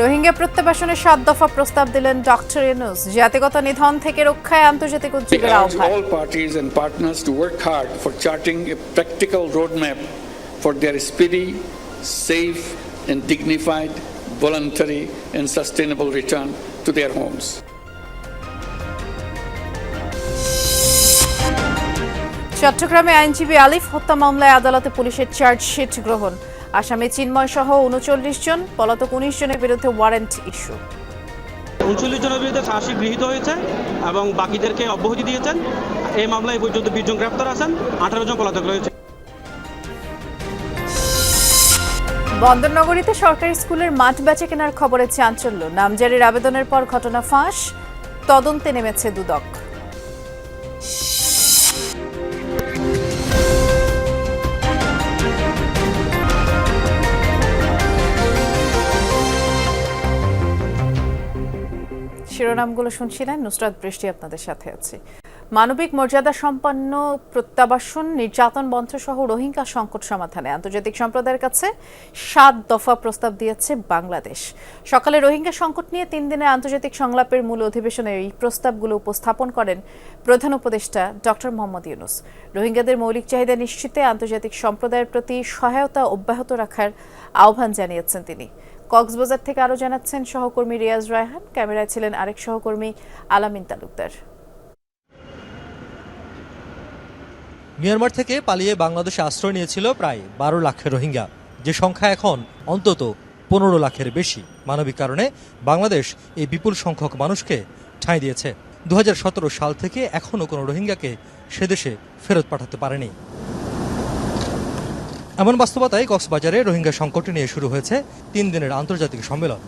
রোহিঙ্গা প্রত্যাবাসনের সাত দফা প্রস্তাব দিলেন ডক্টর ইউনুস জাতিগত নিধন থেকে রক্ষায় আন্তর্জাতিক উদ্যোগের আহ্বান all parties and partners to work hard for charting a practical roadmap for their speedy, safe, and dignified, voluntary, and sustainable return to their homes. চট্টগ্রামে আইনজীবী আলিফ হত্যা মামলায় আদালতে পুলিশের চার্জশিট গ্রহণ আসামে চিন্ময় সহ উনচল্লিশ জন পলাতক উনিশ জনের বিরুদ্ধে ওয়ারেন্ট ইস্যু। উনচল্লিশ জনের বিরুদ্ধে চার্জশিট গৃহীত হয়েছে এবং বাকিদেরকে অব্যাহতি দিয়েছেন। এই মামলায় পর্যন্ত বিশ জন গ্রেপ্তার আছেন আঠারো জন পলাতক রয়েছে। বন্দরনগরীতে সরকারি স্কুলের মাঠ বেচে কেনার খবরে চাঞ্চল্য। নামজারির আবেদনের পর ঘটনা ফাঁস তদন্তে নেমেছে দুদক। শিরোনামগুলো শুনছিলেন, নুসরাত বৃষ্টি আপনাদের সাথে আছি। মানবিক মর্যাদা সম্পন্ন প্রত্যাবাসন, নির্যাতন বন্ধ সহ রোহিঙ্গা সংকট সমাধানে আন্তর্জাতিক সম্প্রদায়ের কাছে সাত দফা প্রস্তাব দিয়েছে বাংলাদেশ। সকালে রোহিঙ্গা সংকট নিয়ে তিন দিনের আন্তর্জাতিক সংলাপের মূল অধিবেশনে এই প্রস্তাবগুলো উপস্থাপন করেন প্রধান উপদেষ্টা ডক্টর মোহাম্মদ ইউনুস। রোহিঙ্গাদের মৌলিক চাহিদা নিশ্চিতে আন্তর্জাতিক সম্প্রদায়ের প্রতি সহায়তা অব্যাহত রাখার আহ্বান জানিয়েছেন তিনি। কক্সবাজার থেকে আরও জানাচ্ছেন সহকর্মী রিয়াজ রায়হান। ক্যামেরায় ছিলেন আরেক সহকর্মী আলামিন তালুকদার। মিয়ানমার থেকে পালিয়ে বাংলাদেশে আশ্রয় নিয়েছিল প্রায় বারো লাখের রোহিঙ্গা। যে সংখ্যা এখন অন্তত পনেরো লাখের বেশি। মানবিক কারণে বাংলাদেশ এই বিপুল সংখ্যক মানুষকে ঠাঁই দিয়েছে। দু হাজার সতেরো সাল থেকে এখনও কোনো রোহিঙ্গাকে সেদেশে ফেরত পাঠাতে পারেনি। এমন বাস্তবতায় কক্সবাজারে রোহিঙ্গা সংকট নিয়ে শুরু হয়েছে তিন দিনের আন্তর্জাতিক সম্মেলন।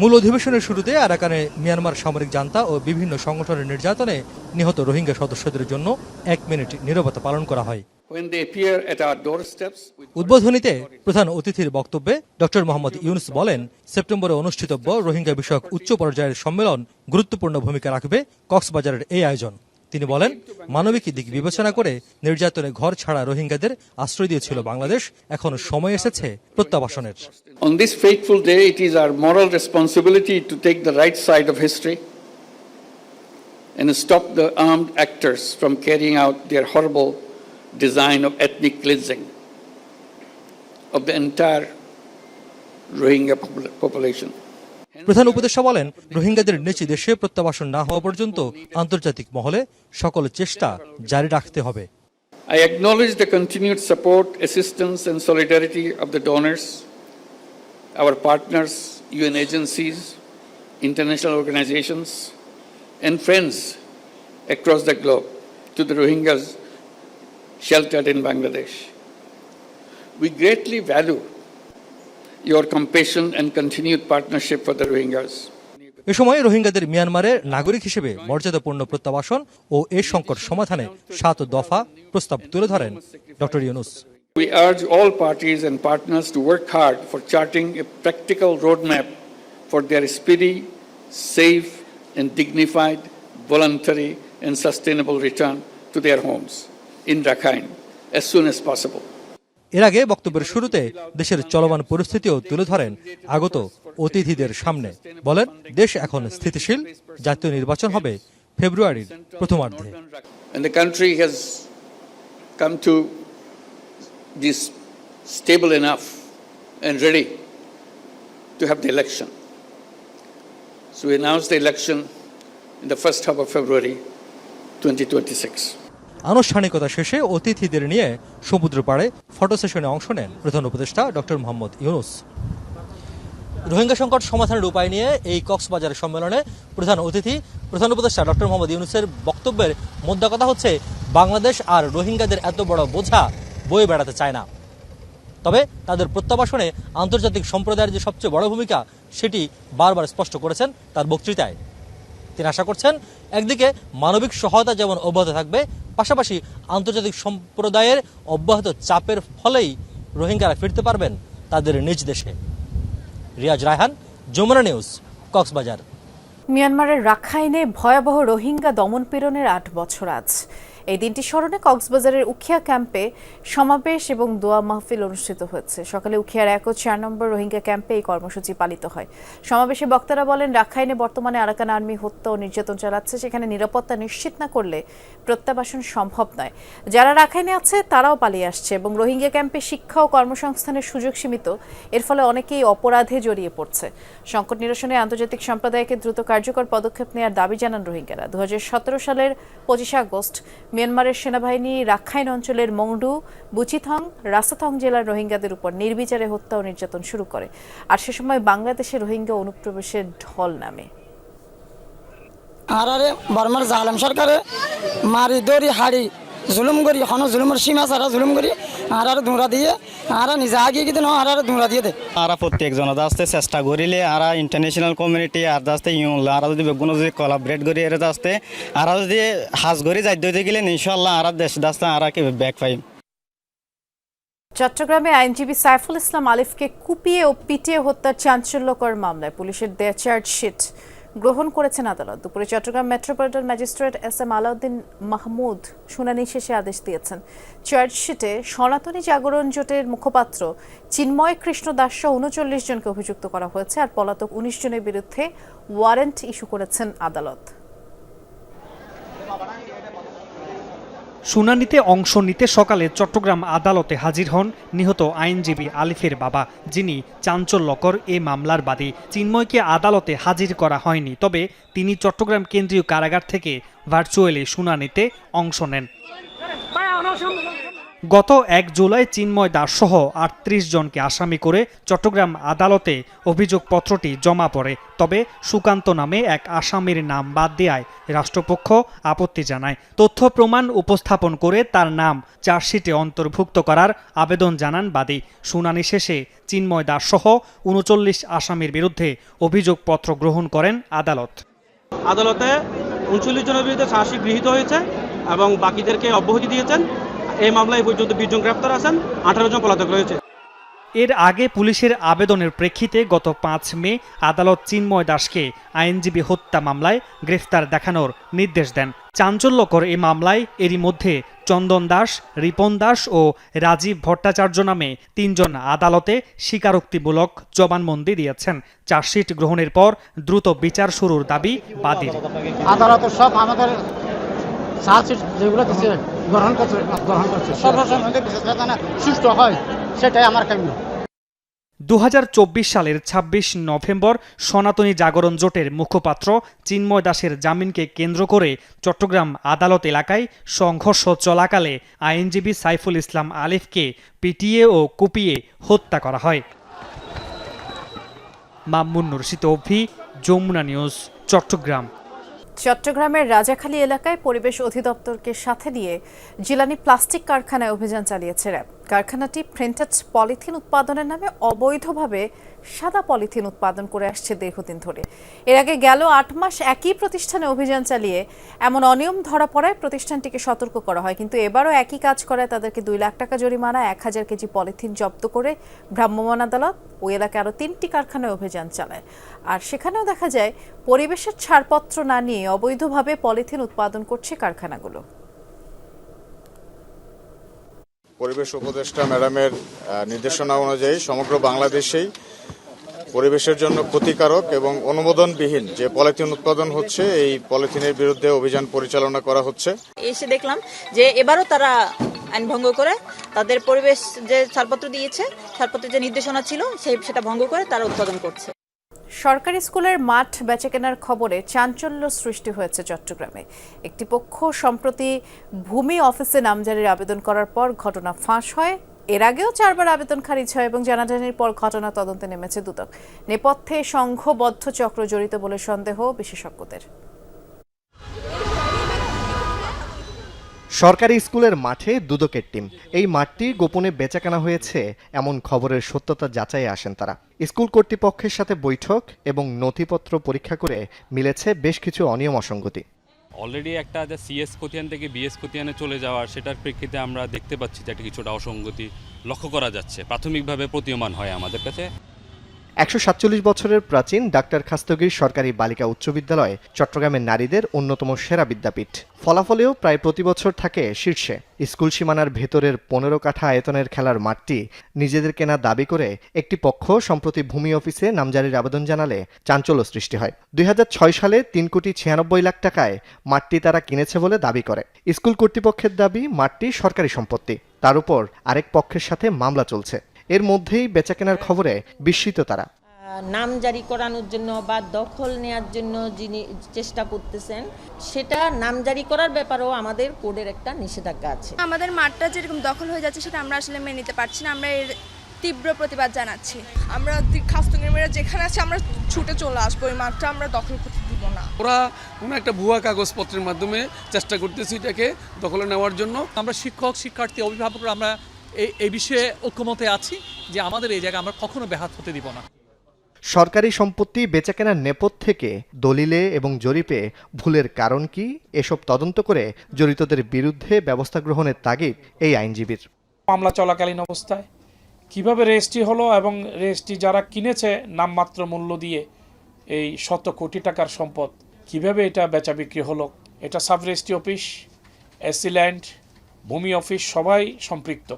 মূল অধিবেশনের শুরুতে আরাকানে মিয়ানমার সামরিক জান্তা ও বিভিন্ন সংগঠনের নির্যাতনে নিহত রোহিঙ্গা সদস্যদের জন্য এক মিনিট নীরবতা পালন করা হয়। উদ্বোধনীতে প্রধান অতিথির বক্তব্যে ডক্টর মোহাম্মদ ইউনুস বলেন সেপ্টেম্বরে অনুষ্ঠিতব্য রোহিঙ্গা বিষয়ক উচ্চ পর্যায়ের সম্মেলন গুরুত্বপূর্ণ ভূমিকা রাখবে কক্সবাজারের এই আয়োজন। তিনি বলেন, মানবিক দিক বিবেচনা করে নির্যাতনে ঘর ছাড়া রোহিঙ্গাদের আশ্রয় দিয়েছিল বাংলাদেশ, এখনও সময় এসেছে প্রত্যাবাসনের। On this fateful day it is our moral responsibility to take the right side of history and stop the armed actors from carrying out their horrible design of ethnic cleansing of the entire Rohingya population প্রধান উপদেষ্টা বলেন রোহিঙ্গাদের নিজ দেশে প্রত্যাবাসন না হওয়া পর্যন্ত আন্তর্জাতিক মহলে সকল চেষ্টা জারি রাখতে হবে I acknowledge the continued support, assistance, and solidarity of the donors, our partners, UN agencies, international organizations, and friends across the globe to the Rohingyas sheltered in Bangladesh. We greatly value your compassion and continued partnership for the Rohingyas. এ সময় রোহিঙ্গাদের মিয়ানমারের নাগরিক হিসেবে মর্যাদাপূর্ণ প্রত্যাবাসন ও এ সংকট সমাধানে সাত দফা প্রস্তাব তুলে ধরেন doctor Yunus We urge all parties and partners to work hard for charting a practical roadmap for their speedy, safe, and dignified, voluntary, and sustainable return to their homes in Rakhine as soon as possible. এর আগে বক্তব্যের শুরুতে দেশের চলমান পরিস্থিতিও তুলে ধরেন আগত অতিথিদের সামনে বলেন দেশ এখন স্থিতিশীল জাতীয় নির্বাচন হবে ফেব্রুয়ারির প্রথমার্ধে come to this stable enough and ready to have the election. So we announced the election in the first half of February 2026. আনুষ্ঠানিকতা শেষে অতিথিদের নিয়ে সমুদ্র পাড়ে ফটো সেশনে অংশ নেন প্রধান উপদেষ্টা ডক্টর মোহাম্মদ ইউনুস। রোহিঙ্গা সংকট সমাধানের উপায় নিয়ে এই কক্সবাজার সম্মেলনে প্রধান অতিথি, প্রধান উপদেষ্টা ডক্টর মোহাম্মদ ইউনুসের বক্তব্যের মোদ্দা কথা হচ্ছে, বাংলাদেশ আর রোহিঙ্গাদের এত বড় বোঝা বয়ে বেড়াতে চায় না। তবে তাদের প্রত্যাবাসনে আন্তর্জাতিক সম্প্রদায়ের যে সবচেয়ে বড় ভূমিকা, সেটি বারবার স্পষ্ট করেছেন তার বক্তৃতায়। তিনি আশা করছেন, একদিকে মানবিক সহায়তা যেমন অব্যাহত থাকবে পাশাপাশি আন্তর্জাতিক সম্প্রদায়ের অব্যাহত চাপের ফলেই রোহিঙ্গারা ফিরতে পারবেন তাদের নিজ দেশে। রিয়াজ রায়হান, যমুনা নিউজ, কক্সবাজার। মিয়ানমারের রাখাইনে ভয়াবহ রোহিঙ্গা দমন পীড়নের আট বছর আজ। এই দিনটি স্মরণে কক্সবাজারের উখিয়া ক্যাম্পে সমাবেশ এবং দোয়া মাহফিল অনুষ্ঠিত হয়েছে সকালে উখিয়ার এক ও চার নম্বর রোহিঙ্গা ক্যাম্পে এই কর্মসূচি পালিত হয়। সমাবেশে বক্তারা বলেন, রাখাইনে বর্তমানে আরাকান আর্মি হত্যা ও নির্যাতন চালাচ্ছে, সেখানে নিরাপত্তা নিশ্চিত না করলে প্রত্যাবাসন সম্ভব নয়। যারা রাখাইনে আছে, তারাও পালিয়ে আসছে এবং রোহিঙ্গা ক্যাম্পে শিক্ষা ও কর্মসংস্থানের সুযোগ সীমিত। এর ফলে অনেকেই অপরাধে জড়িয়ে পড়ছে। সংকট নিরসনে আন্তর্জাতিক সম্প্রদায়কে দ্রুত কার্যকর পদক্ষেপ নেওয়ার দাবি জানান রোহিঙ্গারা। দু হাজার সতেরো সালের পঁচিশে আগস্ট মিয়ানমারের সেনাবাহিনী রাখাইন অঞ্চলের মংডু, বুচিথং, রাসাথং জেলার রোহিঙ্গাদের উপর নির্বিচারে হত্যা ও নির্যাতন শুরু করে। আর সে সময় বাংলাদেশে রোহিঙ্গা অনুপ্রবেশের ঢল নামে। আরারে বর্মার জালাম সরকারে মারি দড়ি হাড়ি জুলুম করি হন জুলুমের সীমা ছাড়া জুলুম করি আর আর ধুঁড়া দিয়ে আর নিজে আগে কিন্তু আর আর ধুঁড়া দিয়ে দেয় আরা প্রত্যেকজন আসতে চেষ্টা করিলে আরা ইন্টারন্যাশনাল কমিউনিটি আর আসতে ইউল আর যদি বেগুন যদি কোলাবরেট করি এর আসতে আর যদি হাজ করি যাই দিতে গেলে ইনশাল্লাহ আর দেশ দাস্তে আর কি ব্যাক পাইম। চট্টগ্রামে আইনজীবী সাইফুল ইসলাম আলিফকে কুপিয়ে ও পিটিয়ে হত্যার চাঞ্চল্যকর মামলায় পুলিশের দেয়া চার্জশিট গ্রহণ করেছেন আদালত। দুপুরে Chattogram metropolitan magistrate S M Alauddin Mahmud শুনানি শেষে আদেশ দিয়েছেন। চার্জশিটে সনাতনী জাগরণ জোটের মুখপাত্র চিন্ময় কৃষ্ণ দাস সহ উনচল্লিশ জনকে অভিযুক্ত করা হয়েছে, আর পলাতক উনিশ জনের বিরুদ্ধে ওয়ারেন্ট ইস্যু করেছেন আদালত। শুনানিতে অংশ নিতে সকালে চট্টগ্রাম আদালতে হাজির হন নিহত আইনজীবী আলিফের বাবা, যিনি চাঞ্চল্যকর এ মামলার বাদী। চিন্ময়কে আদালতে হাজির করা হয়নি, তবে তিনি চট্টগ্রাম কেন্দ্রীয় কারাগার থেকে ভার্চুয়ালি শুনানিতে অংশ নেন। গত এক জুলাই চিন্ময় দাস সহ আটত্রিশ জনকে আসামি করে চট্টগ্রাম আদালতে অভিযোগপত্রটি জমা পড়ে। তবে সুকান্ত নামে এক আসামির নাম বাদ দেওয়ায় রাষ্ট্রপক্ষ আপত্তি জানায়। তথ্য প্রমাণ উপস্থাপন করে তার নাম চার্জশিটে অন্তর্ভুক্ত করার আবেদন জানান বাদী। শুনানি শেষে চিন্ময় দাস সহ উনচল্লিশ আসামির বিরুদ্ধে অভিযোগপত্র গ্রহণ করেন আদালত। আদালতে উনচল্লিশ জনের বিরুদ্ধে সাহসী গৃহীত হয়েছে এবং বাকিদেরকে অব্যাহতি দিয়েছেন। এই মামলায় পর্যন্ত বিশ জন গ্রেপ্তার আছেন আঠারো জন পলাতক রয়েছে। এর আগে পুলিশের আবেদনের প্রেক্ষিতে গত পাঁচ মে আদালত চিন্ময় দাসকে আইনজীবী হত্যা মামলায় গ্রেফতার দেখানোর নির্দেশ দেন। চাঞ্চল্যকর এই মামলায় এরই মধ্যে চন্দন দাস রিপন দাস ও রাজীব ভট্টাচার্য নামে তিনজন আদালতে স্বীকারোক্তিমূলক জবানবন্দি দিয়েছেন। চার্জশিট গ্রহণের পর দ্রুত বিচার শুরুর দাবি বাদীর। আদালত সব আমাদের চার্জশিট যেগুলো দিচ্ছে গ্রহণ করছে গ্রহণ করছে। বিশেষ সুষ্ঠু হয় সেটাই আমার কাম্য। দু সালের ২৬ নভেম্বর সনাতনী জাগরণ জোটের মুখপাত্র চিন্ময় দাসের জামিনকে কেন্দ্র করে চট্টগ্রাম আদালত এলাকায় সংঘর্ষ চলাকালে আইনজীবী সাইফুল ইসলাম আলিফকে পিটিয়ে ও কুপিয়ে হত্যা করা হয়। মামুন নুরশিদ অভি যমুনা নিউজ চট্টগ্রাম। চট্টগ্রামের রাজাখালী এলাকায় পরিবেশ অধিদপ্তরকে সাথে নিয়ে জিলানি প্লাস্টিক কারখানায় অভিযান চালিয়েছে র্যাব। কারখানাটি প্রিন্টেড পলিথিন উৎপাদনের নামে অবৈধভাবে সাদা পলিথিন উৎপাদন করে আসছে দীর্ঘদিন ধরে। এর আগে গেল আট মাস একই প্রতিষ্ঠানে অভিযান চালিয়ে এমন অনিয়ম ধরা পড়ায় প্রতিষ্ঠানটিকে সতর্ক করা হয়। কিন্তু এবারও একই কাজ করায় তাদেরকে দুই লাখ টাকা জরিমানা, এক হাজার কেজি পলিথিন জব্দ করে ভ্রাম্যমাণ আদালত ওই এলাকায় আরও তিনটি কারখানায় অভিযান চালায়। আর সেখানেও দেখা যায়, পরিবেশের ছাড়পত্র না নিয়ে অবৈধভাবে পলিথিন উৎপাদন করছে কারখানাগুলো। পরিবেশ উপদেষ্টা ম্যাডামের নির্দেশনা অনুযায়ী সমগ্র বাংলাদেশেই পরিবেশের জন্য ক্ষতিকারক এবং অনুমোদনবিহীন যে পলিথিন উৎপাদন হচ্ছে, এই পলিথিনের বিরুদ্ধে অভিযান পরিচালনা করা হচ্ছে। এসে দেখলাম যে এবারও তারা আইন ভঙ্গ করে, তাদের পরিবেশ যে ছাড়পত্র দিয়েছে, ছাড়পত্রের যে নির্দেশনা ছিল, সেই সেটা ভঙ্গ করে তারা উৎপাদন করছে। সরকারি স্কুলের মাঠ বেচাকেনার খবরে চাঞ্চল্য সৃষ্টি হয়েছে চট্টগ্রামে। একটি পক্ষ সম্প্রতি ভূমি অফিসে নামজারির আবেদন করার পর ঘটনা ফাঁস হয়। এর আগেও চারবার আবেদন খারিজ হয় এবং জানাজানির পর ঘটনা তদন্তে নেমেছে দুদক। নেপথ্যে সংঘবদ্ধ চক্র জড়িত বলে সন্দেহ বিশেষজ্ঞদের। সরকারি স্কুলের মাঠে দুদকের টিম। এই মাঠটি গোপনে বেচাকেনা হয়েছে, এমন খবরের সত্যতা যাচাই আসেন তারা। স্কুল কর্তৃপক্ষের সাথে বৈঠক এবং নথিপত্র পরীক্ষা করে মিলেছে বেশ কিছু অনিয়ম অসঙ্গতি। অলরেডি একটা যে সিএস খতিয়ান থেকে বিএস খতিয়ানে চলে যাওয়ার সেটার প্রেক্ষিতে আমরা দেখতে পাচ্ছি যে একটা কিছুটা অসঙ্গতি লক্ষ্য করা যাচ্ছে। প্রাথমিকভাবে প্রতীয়মান হয় আমাদের কাছে। একশো সাতচল্লিশ বছরের প্রাচীন ডাক্তার খাস্তগির সরকারি বালিকা উচ্চ বিদ্যালয়, চট্টগ্রামের নারীদের অন্যতম সেরা বিদ্যাপীঠ। ফলাফলেও প্রায় প্রতি বছর থাকে শীর্ষে। স্কুল সীমানার ভেতরের পনেরো কাঠা আয়তনের খেলার মাঠটি নিজেদের কেনা দাবি করে একটি পক্ষ সম্প্রতি ভূমি অফিসে নামজারির আবেদন জানালে চাঞ্চল্য সৃষ্টি হয়। দুই হাজার ছয় সালে তিন কোটি ছিয়ানব্বই লাখ টাকায় মাঠটি তারা কিনেছে বলে দাবি করে। স্কুল কর্তৃপক্ষের দাবি, মাঠটি সরকারি সম্পত্তি। তার উপর আরেক পক্ষের সাথে মামলা চলছে। এর মধ্যেই বেচাকেনার খবরে বিস্মিত তারা। নাম জারি করানোর জন্য বা দখল নেয়ার জন্য যিনি চেষ্টা করতেছেন সেটা নাম জারি করার ব্যাপারেও আমাদের কোডের একটা নিষেধাজ্ঞা আছে। আমাদের মাঠটা যেরকম দখল হয়ে যাচ্ছে সেটা আমরা আসলে মেনে নিতে পারছি না আমরা এর তীব্র প্রতিবাদ জানাচ্ছি। আমরা খাস্তঙ্গের মেয়েরা যেখানে আছে আমরা ছুটে চলে আসব ওই মাঠটা আমরা দখল করতে দিব না। ওরা কোনো একটা ভুয়া কাগজপত্রের মাধ্যমে চেষ্টা করতেছি এটাকে দখলে নেওয়ার জন্য। আমরা শিক্ষক শিক্ষার্থী অভিভাবকরা আমরা এই এই বিষয়ে ঐক্যমতে আছি যে আমাদের এই জায়গা আমরা কখনো ব্যাহাত হতে দিব না। সরকারি সম্পত্তি বেচাকেনার নেপথ থেকে দলিলে এবং জরিপে ভুলের কারণ কি? এসব তদন্ত করে জড়িতদের বিরুদ্ধে ব্যবস্থা গ্রহণের তাগিদ এই আইনজীবীর। মামলা চলাকালীন অবস্থায় কীভাবে রেজিস্ট্রি হলো এবং রেজিস্ট্রি যারা কিনেছে নামমাত্র মূল্য দিয়ে এই শত কোটি টাকার সম্পদ কীভাবে এটা বেচা বিক্রি হলো? এটা sub registry office AC land ভূমি অফিস সবাই সম্পৃক্ত।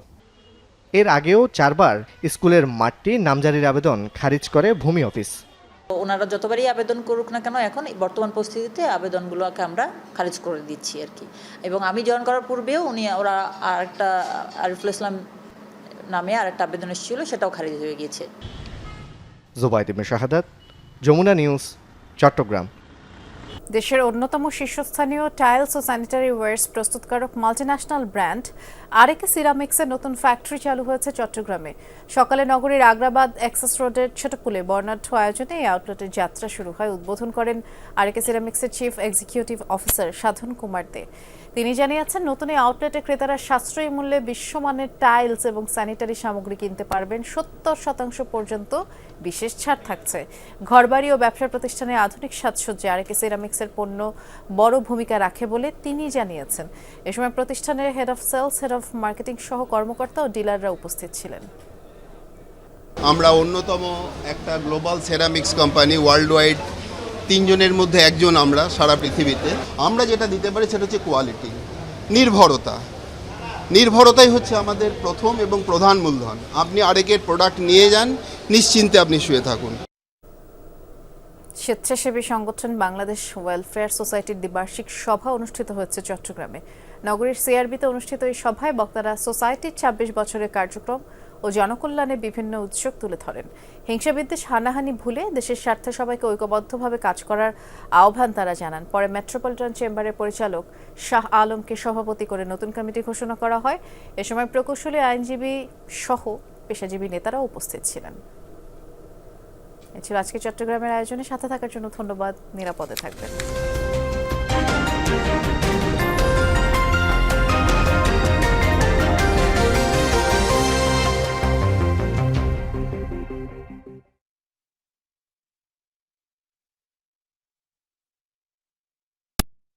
এর আগেও চারবার স্কুলের মাঠটি নামজারির আবেদন খারিজ করে ভূমি অফিস। ওনারা যতবারই আবেদন করুক না কেন এখন বর্তমান পরিস্থিতিতে আবেদনগুলোকে আমরা খারিজ করে দিচ্ছি আর কি। এবং আমি জয়েন করার পূর্বেও উনি ওরা আরেকটা আরিফুল ইসলাম নামে আরেকটা আবেদন এসেছিল সেটাও খারিজ হয়ে গিয়েছে। জোবায়দ ইবনে শাহাদাত যমুনা নিউজ চট্টগ্রাম। দেশের অন্যতম শীর্ষস্থানীয় টাইলস ও স্যানিটারি ওয়ার্স প্রস্তুতকারক মাল্টিন্যাশনাল ব্র্যান্ড আরেকে সিরামিক্সের নতুন ফ্যাক্টরি চালু হয়েছে চট্টগ্রামে। সকালে নগরীর আগ্রাবাদ এক্সেস রোডের ছোটপুলে বর্ণাঢ্য আয়োজনে এই আউটলেটের যাত্রা শুরু হয়, উদ্বোধন করেন RAK সিরামিক্সের chief executive officer Sadhan Kumar De. তিনি জানিয়েছেন, নতুন এই আউটলেটে ক্রেতারা সাশ্রয়ী মূল্যে বিশ্বমানের টাইলস এবং স্যানিটারি সামগ্রী কিনতে পারবেন। সত্তর শতাংশ পর্যন্ত বিশেষ ছাড় থাকছে। ঘরবাড়ি ও ব্যবসা প্রতিষ্ঠানে আধুনিক সাজসজ্জা আরেকে সিরামিক্সের পণ্য বড় ভূমিকা রাখে বলে তিনি জানিয়েছেন। এ সময় প্রতিষ্ঠানের head of sales head of marketing সহ কর্মকর্তা ও ডিলাররা উপস্থিত ছিলেন। আমরা অন্যতম একটা global ceramics company world wide তিনজনের মধ্যে একজন আমরা সারা পৃথিবীতে। আমরা যেটা দিতে পারি সেটা হচ্ছে কোয়ালিটি নির্ভরতা। নির্ভরতাই হচ্ছে আমাদের প্রথম এবং প্রধান মূলধন। আপনি আরেকের প্রোডাক্ট নিয়ে যান নিশ্চিন্তে আপনি শুয়ে থাকুন। স্বেচ্ছাসেবী সংগঠন বাংলাদেশ ওয়েলফেয়ার সোসাইটির দ্বিবার্ষিক সভা অনুষ্ঠিত হয়েছে চট্টগ্রামে। নগরীর সিআরবিতে অনুষ্ঠিত এই সভায় বক্তারা সোসাইটির ছাব্বিশ বছরের কার্যক্রম ও জনকল্যাণে বিভিন্ন উদ্যোগ তুলে ধরেন। হিংসা বিদ্বেষ হানাহানি ভুলে দেশের স্বার্থে সবাইকে ঐক্যবদ্ধভাবে কাজ করার আহ্বান তারা জানান। পরে মেট্রোপলিটন চেম্বারের পরিচালক শাহ আলমকে সভাপতি করে নতুন কমিটি ঘোষণা করা হয়। এ সময় প্রকৌশলী, আইনজীবী সহ পেশাজীবী নেতারা উপস্থিত ছিলেন। এ ছিল আজকে চট্টগ্রামের আয়োজনে। সাথে থাকার জন্য ধন্যবাদ। নিরাপদে থাকবেন।